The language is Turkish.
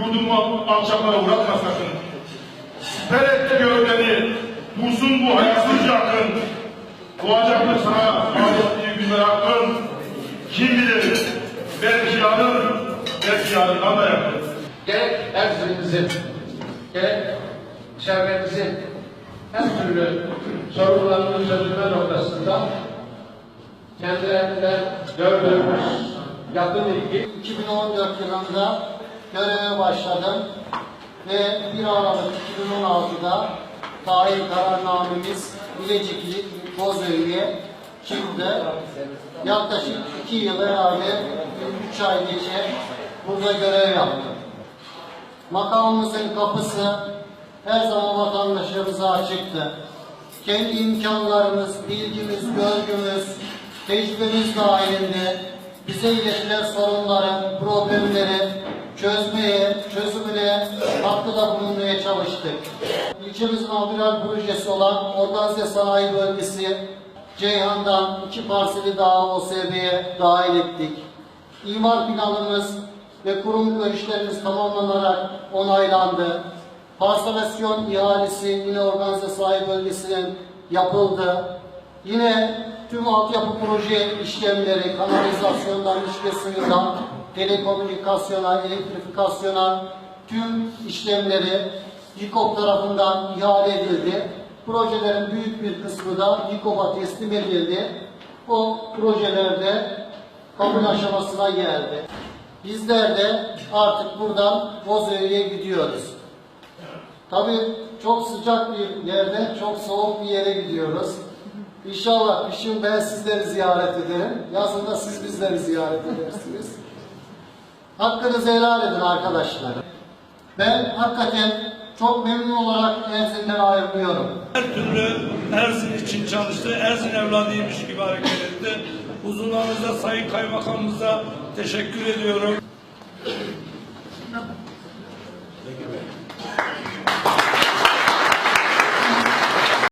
yurdumu alçaklara uğratma sakın. Siper et gövdeni, dursun bu hayatsızca akın. Doğacaktır sana adettiği günler hakkın. Kim bilir, belki yarın, belki yarından da yakın. gerek Erzin'imizin, gerek çevremizin her türlü sorunlarının çözülme noktasında kendilerinden gördüğümüz yakın ilgi 2014 yılında göreve başladım ve 1 Aralık 2016'da tayin kararnamemiz Bilecikli Bozöyü'ye çıktı. Yaklaşık 2 yıl herhalde 3 ay geçe burada görev yaptım. Makamımızın kapısı her zaman vatandaşlarımıza açıktı. Kendi imkanlarımız, bilgimiz, görgümüz, tecrübemiz dahilinde bize iletilen sorunları, problemleri katkıda bulunmaya çalıştık. İlçemizin amiral projesi olan Organize Sanayi Bölgesi Ceyhan'dan iki parseli daha OSB'ye dahil ettik. İmar planımız ve kurum görüşlerimiz tamamlanarak onaylandı. Parselasyon ihalesi yine organize sahip bölgesinin yapıldı. Yine tüm altyapı proje işlemleri, kanalizasyondan, içme suyundan, telekomünikasyona, elektrifikasyona tüm işlemleri YİKOP tarafından ihale edildi. Projelerin büyük bir kısmı da YİKOP'a teslim edildi. O projelerde kabul aşamasına geldi. Bizler de artık buradan Bozüyük'e gidiyoruz. Tabii çok sıcak bir yerden çok soğuk bir yere gidiyoruz. İnşallah kışın ben sizleri ziyaret ederim. Yazın da siz bizleri ziyaret edersiniz. Hakkınızı helal edin arkadaşlar. Ben hakikaten çok memnun olarak Erzin'den ayrılıyorum. her türlü Erzin için çalıştı. Erzin evladıymış gibi hareket etti. Huzurlarınızda Sayın Kaymakamımıza teşekkür ediyorum.